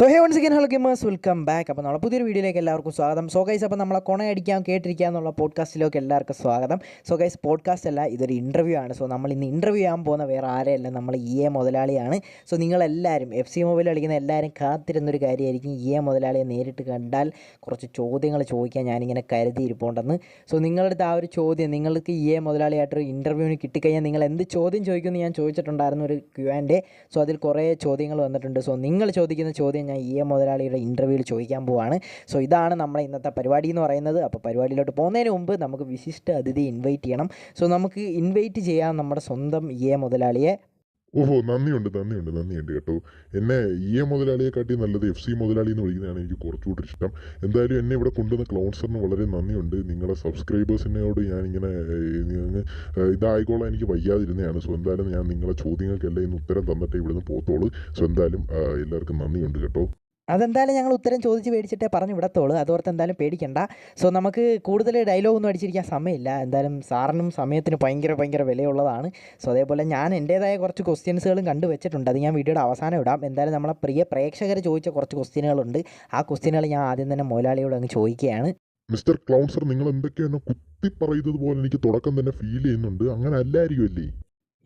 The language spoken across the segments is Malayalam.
So hey once again hello gamers welcome back അപ്പോൾ നമ്മളെ പുതിയൊരു വീഡിയോയിലേക്ക് എല്ലാവർക്കും സ്വാഗതം. സോ ഗൈസ് അപ്പോൾ നമ്മളെ കൊണയടിക്കാൻ കേട്ടിരിക്കുക എന്നുള്ള പോഡ്കാസ്റ്റിലേക്ക് എല്ലാവർക്കും സ്വാഗതം. സോ ഗൈസ് പോഡ്കാസ്റ്റ് അല്ല ഇതൊരു ഇന്റർവ്യൂ ആണ്. സോ നമ്മൾ ഇന്ന് ഇന്റർവ്യൂ ചെയ്യാൻ പോകുന്ന വേറെ ആരെയല്ല നമ്മൾ ഇ എ മുതലാളിയാണ്. സോ നിങ്ങളെല്ലാവരും എഫ് സി മൊബൈൽ കളിക്കുന്ന എല്ലാവരും കാത്തിരുന്നൊരു കാര്യമായിരിക്കും ഇ എ മുതലാളിയെ നേരിട്ട് കണ്ടാൽ കുറച്ച് ചോദ്യങ്ങൾ ചോദിക്കാൻ ഞാനിങ്ങനെ കരുതിയിരിപ്പോണ്ടെന്ന്. സോ നിങ്ങളുടെ ആ ഒരു ചോദ്യം നിങ്ങൾക്ക് ഇ എ മുതലാളിയായിട്ടൊരു ഇന്റർവ്യൂവിന് കിട്ടിക്കഴിഞ്ഞാൽ നിങ്ങൾ എന്ത് ചോദ്യം ചോദിക്കുമെന്ന് ഞാൻ ചോദിച്ചിട്ടുണ്ടായിരുന്നു ഒരു ക്യു ആൻഡ് സോ അതിൽ കുറേ ചോദ്യങ്ങൾ വന്നിട്ടുണ്ട്. സോ നിങ്ങൾ ചോദിക്കുന്ന ചോദ്യം ഞാൻ ഇ എ മുതലാളിയുടെ ഇന്റർവ്യൂവിൽ ചോദിക്കാൻ പോവാണ്. സോ ഇതാണ് നമ്മുടെ ഇന്നത്തെ പരിപാടി എന്ന് പറയുന്നത്. അപ്പോൾ പരിപാടിയിലോട്ട് പോകുന്നതിന് മുമ്പ് നമുക്ക് വിശിഷ്ട അതിഥി ഇൻവൈറ്റ് ചെയ്യണം. സോ നമുക്ക് ഇൻവൈറ്റ് ചെയ്യാം നമ്മുടെ സ്വന്തം ഇ എ മുതലാളിയെ ഓഹോ നന്ദിയുണ്ട് നന്ദിയുണ്ട് നന്ദിയുണ്ട് കേട്ടോ. എന്നെ ഇ എ മുതലാളിയെ കാട്ടി നല്ലത് എഫ് സി മുതലാളി എന്ന് വിളിക്കുന്നതാണ് എനിക്ക് കുറച്ചുകൂടി ഇഷ്ടം. എന്തായാലും എന്നെ ഇവിടെ കൊണ്ടുവന്ന ക്ലോൺസറിന് വളരെ നന്ദിയുണ്ട്. നിങ്ങളുടെ സബ്സ്ക്രൈബേഴ്സിനോട് ഞാനിങ്ങനെ ഇതായിക്കോളാം എനിക്ക് വയ്യാതിരുന്നതാണ്. സോ എന്തായാലും ഞാൻ നിങ്ങളെ ചോദ്യങ്ങൾക്കെല്ലാം ഇന്ന് ഉത്തരം തന്നിട്ട് ഇവിടുന്ന് പോത്തോളൂ സോ എന്തായാലും എല്ലാവർക്കും നന്ദിയുണ്ട് കേട്ടോ. അതെന്തായാലും ഞങ്ങൾ ഉത്തരം ചോദിച്ച് പേടിച്ചിട്ടേ പറഞ്ഞു വിടത്തുള്ളൂ. അതോർത്ത് എന്തായാലും പേടിക്കണ്ട. സോ നമുക്ക് കൂടുതൽ ഡയലോഗൊന്നും അടിച്ചിരിക്കാൻ സമയമില്ല. എന്തായാലും സാറിനും സമയത്തിന് ഭയങ്കര ഭയങ്കര വിലയുള്ളതാണ്. സോ അതേപോലെ ഞാൻ എന്റേതായ കുറച്ച് ക്വസ്റ്റ്യൻസുകളും കണ്ടു വെച്ചിട്ടുണ്ട്. അത് ഞാൻ വീഡിയോയുടെ അവസാനം ഇടാം. എന്തായാലും നമ്മളെ പ്രിയ പ്രേക്ഷകർ ചോദിച്ച കുറച്ച് ക്വസ്റ്റ്യനുകളുണ്ട് ആ ക്വസ്റ്റ്യനുകൾ ഞാൻ ആദ്യം തന്നെ മൊലാളിയോട് അങ്ങ് ചോദിക്കുകയാണ്. മിസ്റ്റർ ക്ലൗൺസർ നിങ്ങൾ എന്തൊക്കെയാണ് കുത്തി പറയുന്നത് പോലെ എനിക്ക് തുടക്കം തന്നെ ഫീൽ ചെയ്യുന്നുണ്ട്. അങ്ങനെ അല്ലായിരിക്കുമല്ലേ?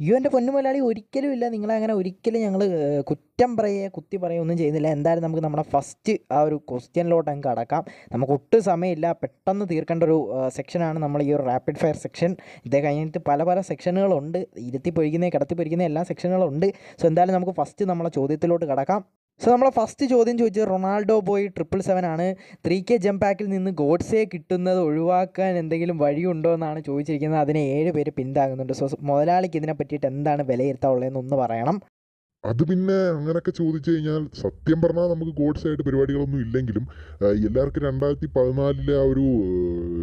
അയ്യോ എന്റെ പൊന്നു മുതലാളി ഒരിക്കലും ഇല്ല. നിങ്ങൾ അങ്ങനെ ഒരിക്കലും ഞങ്ങൾ കുറ്റം പറയുക കുത്തി പറയുക ഒന്നും ചെയ്യുന്നില്ല. എന്തായാലും നമുക്ക് നമ്മുടെ ഫസ്റ്റ് ആ ഒരു ക്വസ്റ്റ്യനിലോട്ട് അങ്ങ് കടക്കാം. നമുക്ക് ഒട്ടും സമയമില്ല. പെട്ടെന്ന് തീർക്കേണ്ട ഒരു സെക്ഷനാണ് നമ്മൾ ഈ ഒരു റാപ്പിഡ് ഫയർ സെക്ഷൻ ഇതേ കഴിഞ്ഞിട്ട് പല പല സെക്ഷനുകളുണ്ട് ഇരുത്തി പൊഴിക്കുന്ന കിടത്തി പൊഴിക്കുന്ന എല്ലാ സെക്ഷനുകളുണ്ട് സോ എന്തായാലും നമുക്ക് ഫസ്റ്റ് നമ്മളെ ചോദ്യത്തിലോട്ട് കടക്കാം. സോ നമ്മളെ ഫസ്റ്റ് ചോദ്യം ചോദിച്ചത് റൊണാൾഡോ ബോയ് ട്രിപ്പിൾ സെവൻ ആണ്. ത്രീ കെ ജം പാക്കിൽ നിന്ന് ഗോഡ്സെ കിട്ടുന്നത് ഒഴിവാക്കാൻ എന്തെങ്കിലും വഴിയുണ്ടോ എന്നാണ് ചോദിച്ചിരിക്കുന്നത്. അതിനെ ഏഴ് പേര് പിന്താങ്ങുന്നുണ്ട്. സോ മുതലാളിക്ക് ഇതിനെ പറ്റിയിട്ട് എന്താണ് വിലയിരുത്താനുള്ളതെന്ന് ഒന്ന് പറയണം. അത് പിന്നെ അങ്ങനെയൊക്കെ ചോദിച്ചു കഴിഞ്ഞാൽ സത്യം പറഞ്ഞാൽ നമുക്ക് ഗോഡ്സ് ആയിട്ട് പരിപാടികളൊന്നും ഇല്ലെങ്കിലും എല്ലാവർക്കും രണ്ടായിരത്തി പതിനാലിലെ ആ ഒരു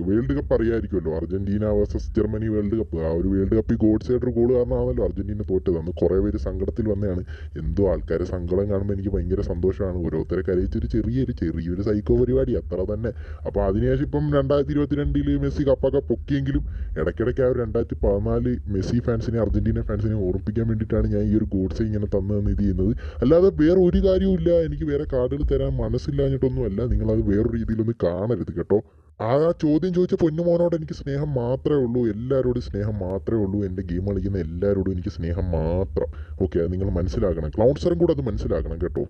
world cup അറിയാമായിരിക്കുമല്ലോ Argentina versus Germany world cup. ആ ഒരു വേൾഡ് കപ്പിൽ ഗോഡ്സ് ആയിട്ടൊരു ഗോൾ കാരണമാണല്ലോ അർജന്റീന തോറ്റത്. അന്ന് കുറേ പേര് സങ്കടത്തിൽ വന്നതാണ്. എന്തോ ആൾക്കാരെ സങ്കടം കാണുമ്പോൾ എനിക്ക് ഭയങ്കര സന്തോഷമാണ്. ഓരോരുത്തരെ കരയിച്ചൊരു ചെറിയൊരു ചെറിയൊരു സൈക്കോ പരിപാടി അത്ര തന്നെ. അപ്പോൾ അതിനുശേഷം ഇപ്പം രണ്ടായിരത്തി ഇരുപത്തിരണ്ടിൽ മെസ്സി കപ്പൊക്കെ പൊക്കിയെങ്കിലും ഇടയ്ക്കിടയ്ക്ക് ആ ഒരു രണ്ടായിരത്തി പതിനാല് മെസ്സി ഫാൻസിനെ അർജന്റീന ഫാൻസിനെ ഓർമ്മിപ്പിക്കാൻ വേണ്ടിയിട്ടാണ് ഞാൻ ഈ ഒരു ഗോഡ്സ് ഇങ്ങനെ തന്നതെന്ന് ഇത് ചെയ്യുന്നത്. അല്ലാതെ വേറെ ഒരു കാര്യവും ഇല്ല. എനിക്ക് വേറെ കാർഡുകൾ തരാൻ മനസ്സില്ലാഞ്ഞിട്ടൊന്നും അല്ല നിങ്ങളത് വേറൊരു രീതിയിലൊന്നും കാണരുത് കേട്ടോ. ആ ചോദ്യം ചോദിച്ച പൊന്നുമോനോട് എനിക്ക് സ്നേഹം മാത്രമേ ഉള്ളൂ. എല്ലാവരോടും സ്നേഹം മാത്രമേ ഉള്ളൂ. എന്റെ ഗെയിം കളിക്കുന്ന എല്ലാവരോടും എനിക്ക് സ്നേഹം മാത്രം. ഓക്കെ അത് നിങ്ങൾ മനസ്സിലാക്കണം. ക്ലൗൺസറും കൂടെ അത് മനസ്സിലാക്കണം കേട്ടോ.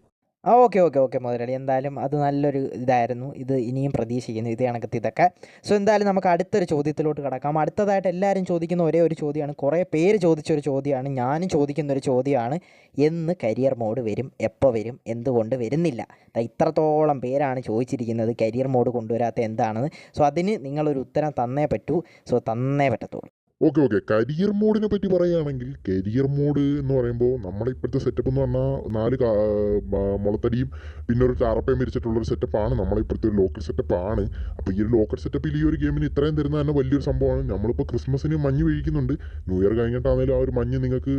ആ ഓക്കെ ഓക്കെ ഓക്കെ മുതലാളി. എന്തായാലും അത് നല്ലൊരു ഇതായിരുന്നു. ഇത് ഇനിയും പ്രതീക്ഷിക്കുന്നു. ഇത് കണക്കത്ത് ഇതൊക്കെ. സോ എന്തായാലും നമുക്ക് അടുത്തൊരു ചോദ്യത്തിലോട്ട് കിടക്കാം. അടുത്തതായിട്ട് എല്ലാവരും ചോദിക്കുന്ന ഒരേ ഒരു ചോദ്യമാണ്. കുറേ പേര് ചോദിച്ചൊരു ചോദ്യമാണ്. ഞാനും ചോദിക്കുന്ന ഒരു ചോദ്യമാണ്. എന്ന് കരിയർ മോഡ് വരും? എപ്പോൾ വരും? എന്തുകൊണ്ട് വരുന്നില്ല? ഇത്രത്തോളം പേരാണ് ചോദിച്ചിരിക്കുന്നത്. കരിയർ മോഡ് കൊണ്ടുവരാത്ത എന്താണെന്ന്. സോ അതിന് നിങ്ങളൊരു ഉത്തരം തന്നേ പറ്റൂ. സോ തന്നേ പറ്റത്തുള്ളൂ. ഓക്കെ ഓക്കെ കരിയർ മോഡിനെ പറ്റി പറയുകയാണെങ്കിൽ കരിയർ മോഡ് എന്ന് പറയുമ്പോൾ നമ്മുടെ ഇപ്പോഴത്തെ സെറ്റപ്പ് എന്ന് പറഞ്ഞാൽ നാല് മുളത്തടിയും പിന്നെ ഒരു ടാറപ്പയും വിരിച്ചിട്ടുള്ളൊരു സെറ്റപ്പാണ് നമ്മളെ ഇപ്പോഴത്തെ ഒരു ലോക്കൽ സെറ്റപ്പാണ് അപ്പോൾ ഈ ഒരു ലോക്കൽ സെറ്റപ്പിൽ ഈ ഒരു ഗെയിമിന് ഇത്രയും തരുന്ന തന്നെ വലിയൊരു സംഭവമാണ്. നമ്മളിപ്പോൾ ക്രിസ്മസിന് മഞ്ഞ് വീഴിക്കുന്നുണ്ട്. ന്യൂ ഇയർ കഴിഞ്ഞിട്ടാണെങ്കിലും ആ ഒരു മഞ്ഞ് നിങ്ങൾക്ക്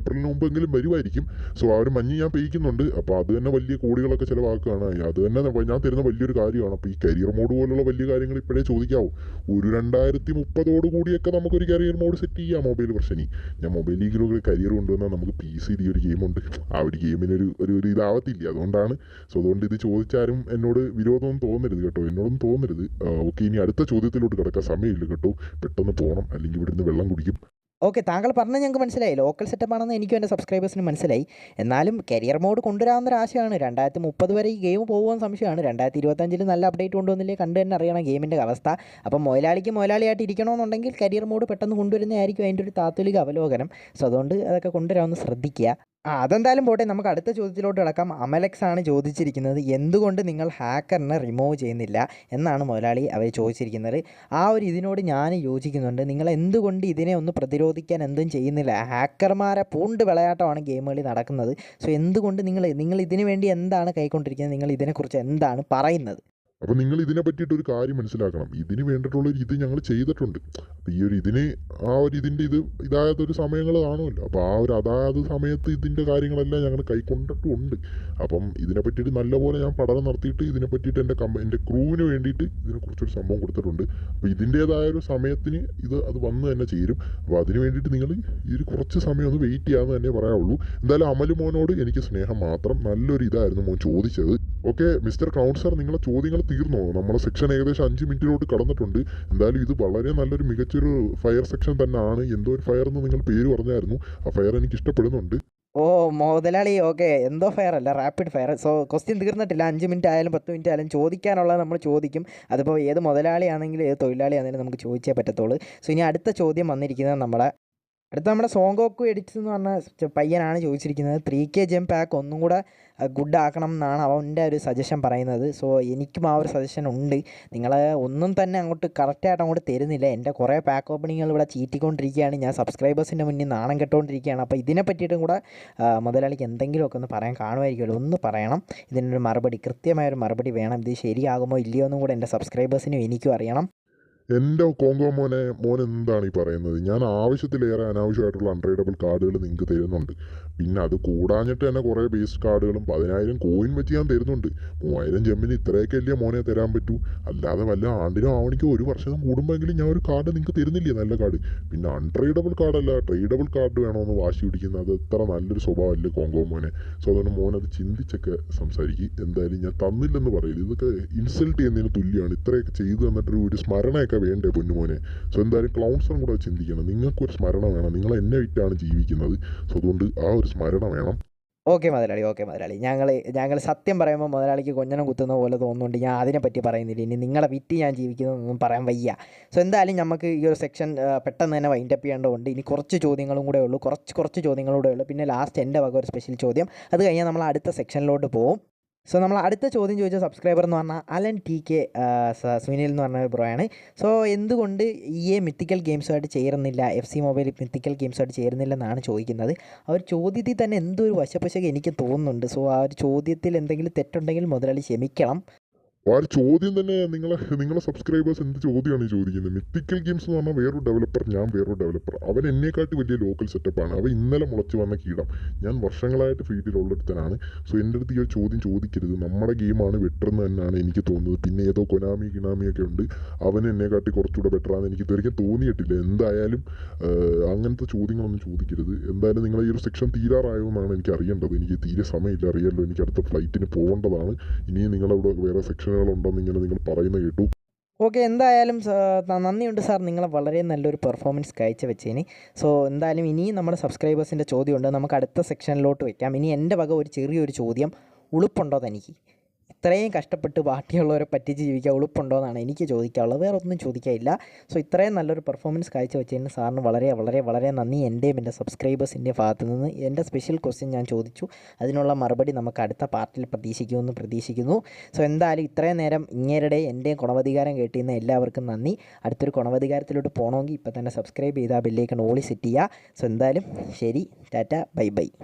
ഏപ്രിലിന് മുമ്പെങ്കിലും വരുമായിരിക്കും. സോ ആ ഒരു മഞ്ഞ് ഞാൻ പെയ്യിക്കുന്നുണ്ട്. അപ്പോൾ അത് തന്നെ വലിയ കോടികളൊക്കെ ചിലവാക്കുകയാണ്. അത് തന്നെ ഞാൻ തരുന്ന വലിയൊരു കാര്യമാണ്. അപ്പോൾ ഈ കരിയർ മോഡ് പോലുള്ള വലിയ കാര്യങ്ങൾ ഇപ്പോഴേ ചോദിക്കാവൂ. ഒരു രണ്ടായിരത്തി മുപ്പതോട് കൂടിയൊക്കെ നമുക്കൊരു കരിയർ മോഡ് സെറ്റ് ചെയ്യാം മൊബൈൽ വെർഷനിൽ ഞാൻ മൊബൈൽ ലീഗിലൊരു കരിയർ കൊണ്ടുവന്നാൽ നമുക്ക് പി സി ഡി ഒരു ഗെയിമുണ്ട് ആ ഒരു ഗെയിമിനൊരു ഒരു ഒരു ഇതാവത്തില്ല. അതുകൊണ്ടാണ്. സോ അതുകൊണ്ട് ഇത് ചോദിച്ചാലും എന്നോട് വിരോധമൊന്നും തോന്നരുത് കേട്ടോ. എന്നോടൊന്നും തോന്നരുത്. ഓക്കെ ഇനി അടുത്ത ചോദ്യത്തിലോട്ട് കിടക്കാൻ സമയമില്ല കേട്ടോ. പെട്ടെന്ന് പോകണം അല്ലെങ്കിൽ ഇവിടുന്ന് വെള്ളം കുടിക്കും. ഓക്കെ താങ്കൾ പറഞ്ഞത് ഞങ്ങൾക്ക് മനസ്സിലായി. ലോക്കൽ സെറ്റപ്പ് ആണെന്ന് എനിക്കും എന്റെ സബ്സ്ക്രൈബേഴ്സിന് മനസ്സിലായി. എന്നാലും കരിയർ മോഡ് കൊണ്ടുവരാവുന്ന ഒരു ആശയമാണ്. രണ്ടായിരത്തി മുപ്പത് വരെ ഈ ഗെയിം പോകുവാൻ സംശയമാണ്. രണ്ടായിരത്തി ഇരുപത്തഞ്ചിൽ നല്ല അപ്ഡേറ്റ് കൊണ്ടുവന്നില്ലേ കണ്ടു തന്നെ അറിയണം ഗെയിമിന്റെ അവസ്ഥ. അപ്പം മുതലാളിക്ക് മുതലാളിയായിട്ട് ഇരിക്കണമെന്നുണ്ടെങ്കിൽ കരിയർ മോഡ് പെട്ടെന്ന് കൊണ്ടുവരുന്നതായിരിക്കും അതിന്റെ ഒരു താത്വിക അവലോകനം. സോ അതുകൊണ്ട് അതൊക്കെ കൊണ്ടുവരാമെന്ന് ശ്രദ്ധിക്കുക. ആ അതെന്തായാലും പോട്ടെ. നമുക്ക് അടുത്ത ചോദ്യത്തിലോട്ട് കിടക്കാം. അമലക്സ് ആണ് ചോദിച്ചിരിക്കുന്നത് എന്തുകൊണ്ട് നിങ്ങൾ ഹാക്കറിനെ റിമൂവ് ചെയ്യുന്നില്ല എന്നാണ് മുതലാളി അവർ ചോദിച്ചിരിക്കുന്നത്. ആ ഒരു ഇതിനോട് ഞാൻ യോജിക്കുന്നുണ്ട്. നിങ്ങൾ എന്തുകൊണ്ട് ഇതിനെ ഒന്ന് പ്രതിരോധിക്കാൻ എന്തും ചെയ്യുന്നില്ല? ഹാക്കർമാരെ പൂണ്ട് വിളയാട്ടമാണ് ഗെയിമുകളിൽ നടക്കുന്നത്. സോ എന്തുകൊണ്ട് നിങ്ങൾ നിങ്ങൾ ഇതിനു വേണ്ടി എന്താണ് കൈക്കൊണ്ടിരിക്കുന്നത്? നിങ്ങൾ ഇതിനെക്കുറിച്ച് എന്താണ് പറയുന്നത്? അപ്പോൾ നിങ്ങൾ ഇതിനെ പറ്റിയിട്ട് ഒരു കാര്യം മനസ്സിലാക്കണം. ഇതിന് വേണ്ടിയിട്ടുള്ള ഒരു ഇത് ഞങ്ങൾ ചെയ്തിട്ടുണ്ട്. അപ്പോൾ ഈ ഒരു ഇതിന് ആ ഒരു ഇതിന്റെ ഇത് ഇതായതൊരു സമയങ്ങൾ കാണുമല്ലോ. അപ്പോൾ ആ ഒരു അതായത് സമയത്ത് ഇതിന്റെ കാര്യങ്ങളെല്ലാം ഞങ്ങൾ കൈക്കൊണ്ടിട്ടുണ്ട്. അപ്പം ഇതിനെ പറ്റിയിട്ട് നല്ലപോലെ ഞാൻ പഠനം നടത്തിയിട്ട് ഇതിനെ പറ്റിയിട്ട് എന്റെ കമ്പ എന്റെ ക്രൂവിന് വേണ്ടിയിട്ട് ഇതിനെക്കുറിച്ചൊരു സംഭവം കൊടുത്തിട്ടുണ്ട്. അപ്പോൾ ഇതിന്റേതായ ഒരു സമയത്തിന് ഇത് അത് വന്ന് തന്നെ ചേരും. അപ്പോൾ അതിന് വേണ്ടിയിട്ട് നിങ്ങൾ ഈ ഒരു കുറച്ച് സമയം ഒന്ന് വെയിറ്റ് ചെയ്യാമെന്ന് തന്നെ പറയാവുള്ളൂ. എന്തായാലും അമൽ മോനോട് എനിക്ക് സ്നേഹം മാത്രം നല്ലൊരു ഇതായിരുന്നു മോൻ ചോദിച്ചത്. ഓക്കെ മിസ്റ്റർ കൗൺസർ നിങ്ങളെ ചോദ്യങ്ങൾ തീർന്നോ? നമ്മളെ സെക്ഷൻ ഏകദേശം അഞ്ച് മിനിറ്റിലോട്ട് കടന്നിട്ടുണ്ട്. എന്തായാലും ഇത് വളരെ നല്ലൊരു മികച്ചൊരു ഫയർ സെക്ഷൻ തന്നെയാണ് എന്തോ ഒരു ഫയർ എന്ന് നിങ്ങൾ പേര് പറഞ്ഞായിരുന്നു. ആ ഫയർ എനിക്ക് ഇഷ്ടപ്പെടുന്നുണ്ട്. ഓ മുതലാളി ഓക്കെ. എന്തോ ഫയർ അല്ല റാപ്പിഡ് ഫയർ സോ ക്വസ്റ്റ്യൻ തീർന്നിട്ടില്ല. അഞ്ച് മിനിറ്റ് ആയാലും പത്ത് മിനിറ്റ് ആയാലും ചോദിക്കാനുള്ളത് നമ്മൾ ചോദിക്കും. അതിപ്പോൾ ഏത് മുതലാളിയാണെങ്കിലും ഏത് തൊഴിലാളി ആണെങ്കിലും നമുക്ക് ചോദിച്ചേ പറ്റത്തുള്ളൂ. സോ ഇനി അടുത്ത ചോദ്യം വന്നിരിക്കുന്നത് നമ്മുടെ അടുത്ത നമ്മുടെ സോങ്കോക്കു എഡിറ്റ്സ് എന്ന് പറഞ്ഞ പയ്യനാണ് ചോദിച്ചിരിക്കുന്നത്. ത്രീ കെ ജെം പാക്ക് ഒന്നും കൂടെ ഗുഡ് ആക്കണം എന്നാണ് അവന്റെ ഒരു സജഷൻ പറയുന്നത്. സോ എനിക്കും ആ ഒരു സജഷൻ ഉണ്ട്. നിങ്ങൾ ഒന്നും തന്നെ അങ്ങോട്ട് കറക്റ്റായിട്ട് അങ്ങോട്ട് തരുന്നില്ല. എന്റെ കുറേ പാക്ക് ഓപ്പണിങ്ങുകൾ ഇവിടെ ചീറ്റിക്കൊണ്ടിരിക്കുകയാണ്. ഞാൻ സബ്സ്ക്രൈബേഴ്സിന്റെ മുന്നിൽ നാണം കെട്ടുകൊണ്ടിരിക്കുകയാണ് അപ്പോൾ ഇതിനെ പറ്റിയിട്ടും കൂടെ മുതലാളിക്ക് എന്തെങ്കിലുമൊക്കെ ഒന്ന് പറയാൻ കാണുമായിരിക്കുമല്ലോ ഒന്ന് പറയണം. ഇതിനൊരു മറുപടി കൃത്യമായൊരു മറുപടി വേണം. ഇത് ശരിയാകുമോ ഇല്ലയോ എന്നും കൂടെ എന്റെ സബ്സ്ക്രൈബേഴ്സിനും എനിക്കും അറിയണം. എന്റെ കോങ്കോ മോനെ മോൻ എന്താണ് ഈ പറയുന്നത്? ഞാൻ ആവശ്യത്തിലേറെ അനാവശ്യമായിട്ടുള്ള അൺട്രേഡബിൾ കാർഡുകൾ നിങ്ങൾക്ക് തരുന്നുണ്ട്. പിന്നെ അത് കൂടാഞ്ഞിട്ട് തന്നെ കുറേ ബേസ് കാർഡുകളും പതിനായിരം കോയിൻ വെച്ച് ഞാൻ തരുന്നുണ്ട്. മൂവായിരം ജമ്മിന് ഇത്രയൊക്കെ അല്ലേ മോനെ തരാൻ പറ്റൂ? അല്ലാതെ വല്ല ആണ്ടിനും ആവണിക്കോ ഒരു വർഷം കൂടുമ്പോഴെങ്കിലും ഞാൻ ഒരു കാർഡ് നിങ്ങൾക്ക് തരുന്നില്ലേ നല്ല കാർഡ് പിന്നെ അൺട്രേഡബിൾ കാർഡല്ല ട്രേഡബിൾ കാർഡ് വേണമെന്ന് വാശി പിടിക്കുന്നത് അത് എത്ര നല്ലൊരു സ്വഭാവമല്ലേ കോങ്കോ മോനെ. സോ അതുകൊണ്ട് മോൻ അത് ചിന്തിച്ചൊക്കെ സംസാരിക്കും. എന്തായാലും ഞാൻ തന്നില്ലെന്ന് പറയില്ല ഇതൊക്കെ ഇൻസൾട്ട് ചെയ്യുന്നതിന് തുല്യമാണ്. ഇത്രയൊക്കെ ചെയ്തു തന്നിട്ടൊരു ഒരു സ്മരണയൊക്കെ വേണ്ടേ പൊന്നുമോനെ? സോ എന്തായാലും ക്ലൗൺസും കൂടെ ചിന്തിക്കണം. നിങ്ങൾക്കൊരു സ്മരണ വേണം. നിങ്ങൾ എന്നെ വിറ്റാണ് ജീവിക്കുന്നത്. സോ അതുകൊണ്ട് ആ ഒരു സ്മരണ വേണം. ഓക്കെ മുതലാളി. ഓക്കെ മുതലാളി. ഞങ്ങൾ ഞങ്ങൾ സത്യം പറയുമ്പോൾ മുതലാളിക്ക് കൊഞ്ഞനം കുത്തുന്ന പോലെ തോന്നുന്നുണ്ട്. ഞാൻ അതിനെപ്പറ്റി പറയുന്നില്ല. ഇനി നിങ്ങളെ വിറ്റ് ഞാൻ ജീവിക്കുന്നതൊന്നും പറയാൻ വയ്യ. സോ എന്തായാലും നമുക്ക് ഈ ഒരു സെക്ഷൻ പെട്ടെന്ന് തന്നെ വൈൻഡപ്പ് ചെയ്യേണ്ടതുണ്ട്. ഇനി കുറച്ച് ചോദ്യങ്ങളും കൂടെ ഉള്ളൂ. കുറച്ച് കുറച്ച് ചോദ്യങ്ങളും കൂടെ ഉള്ളൂ. പിന്നെ ലാസ്റ്റ് എന്റെ വക ഒരു സ്പെഷ്യൽ ചോദ്യം. അത് കഴിഞ്ഞാൽ നമ്മൾ അടുത്ത സെക്ഷനിലോട്ട് പോകും സോ നമ്മൾ അടുത്ത ചോദ്യം ചോദിച്ച സബ്സ്ക്രൈബർ എന്ന് പറഞ്ഞാൽ അലൻ ടി കെ സുനിൽ എന്ന് പറഞ്ഞ ഒരു ബ്രോയാണ് സോ എന്തുകൊണ്ട് ഇ എ മിത്തിക്കൽ ഗെയിംസുമായിട്ട് ചേരുന്നില്ല എഫ് സി മൊബൈൽ മിത്തിക്കൽ ഗെയിംസുമായിട്ട് ചേരുന്നില്ലെന്നാണ് ചോദിക്കുന്നത്. അവർ ചോദ്യത്തിൽ തന്നെ എന്തോ ഒരു എനിക്ക് തോന്നുന്നുണ്ട്. സോ ആ ഒരു ചോദ്യത്തിൽ എന്തെങ്കിലും തെറ്റുണ്ടെങ്കിൽ മുതലാളി ക്ഷമിക്കണം. ആ ഒരു ചോദ്യം തന്നെ നിങ്ങളെ നിങ്ങളെ സബ്സ്ക്രൈബേഴ്സ് എന്ത് ചോദ്യമാണ് ചോദിക്കുന്നത്? മിത്തിക്കൽ ഗെയിംസ് എന്ന് പറഞ്ഞാൽ വേറൊരു ഡെവലപ്പർ ഞാൻ വേറൊരു ഡെവലപ്പർ അവൻ എന്നെക്കാട്ടി വലിയ ലോക്കൽ സെറ്റപ്പാണ് അവൻ ഇന്നലെ മുളച്ച് വന്ന കീടം ഞാൻ വർഷങ്ങളായിട്ട് ഫീൽഡിലുള്ളിടത്തനാണ് സോ എന്റെ അടുത്ത് ഈ ഒരു ചോദ്യം ചോദിക്കരുത്. നമ്മുടെ ഗെയിമാണ് വെട്ടർന്ന് തന്നെയാണ് എനിക്ക് തോന്നുന്നത്. പിന്നെ ഏതോ കൊനാമി കിനാമിയൊക്കെ ഉണ്ട്. അവൻ എന്നെക്കാട്ടി കുറച്ചുകൂടെ ബെറ്ററാന്ന് എനിക്ക് ഇതുവരെയ്ക്കും തോന്നിയിട്ടില്ല. എന്തായാലും അങ്ങനത്തെ ചോദ്യങ്ങളൊന്നും ചോദിക്കരുത്. എന്തായാലും നിങ്ങൾ ഈ ഒരു സെക്ഷൻ തീരാറായോ എന്നാണ് എനിക്ക് അറിയേണ്ടത്. എനിക്ക് തീരെ സമയമില്ല. അറിയാമല്ലോ എനിക്ക് അടുത്ത ഫ്ലൈറ്റിന് പോകേണ്ടതാണ്. ഇനിയും നിങ്ങളവിടെ വേറെ സെക്ഷനുകളുണ്ടെന്ന് ഇങ്ങനെ നിങ്ങൾ പറയുന്ന കേട്ടു. ഓക്കെ എന്തായാലും നന്ദിയുണ്ട് സാർ. നിങ്ങൾ വളരെ നല്ലൊരു പെർഫോമൻസ് കാഴ്ച വെച്ചതിന് സോ എന്തായാലും ഇനി നമ്മുടെ സബ്സ്ക്രൈബേഴ്സിന്റെ ചോദ്യമുണ്ട്. നമുക്ക് അടുത്ത സെക്ഷനിലോട്ട് വയ്ക്കാം ഇനി എന്റെ വക ഒരു ചെറിയൊരു ചോദ്യം. ഉളുപ്പുണ്ടോ തനിക്ക്? ഇത്രയും കഷ്ടപ്പെട്ട് ബാക്കിയുള്ളവരെ പറ്റിച്ച് ജീവിക്കാൻ ഉളുപ്പുണ്ടോ എന്നാണ് എനിക്ക് ചോദിക്കാനുള്ളത്. വേറെ ഒന്നും ചോദിക്കാനില്ല. സോ ഇത്രയും നല്ലൊരു പെർഫോമൻസ് കാഴ്ചവെച്ചതിന് സാറിന് വളരെ വളരെ വളരെ നന്ദി. എന്റെയും എന്റെ സബ്സ്ക്രൈബേഴ്സിന്റെ ഭാഗത്തു നിന്ന് എന്റെ സ്പെഷ്യൽ ക്വസ്റ്റ്യൻ ഞാൻ ചോദിച്ചു. അതിനുള്ള മറുപടി നമുക്ക് അടുത്ത പാർട്ടിൽ പ്രതീക്ഷിക്കുമെന്ന് പ്രതീക്ഷിക്കുന്നു. സോ എന്തായാലും ഇത്രയും നേരം ഇങ്ങേരുടെ എന്റെയും ഗുണവധികാരം കേട്ടിരുന്ന എല്ലാവർക്കും നന്ദി. അടുത്തൊരു ഗുണവധികാരത്തിലോട്ട് പോകണമെങ്കിൽ ഇപ്പോൾ തന്നെ സബ്സ്ക്രൈബ് ചെയ്താൽ ബെല്ലേക്കാണ് ഓളി സെറ്റ് ചെയ്യുക സോ എന്തായാലും ശരി. ടാറ്റ. Bye bye.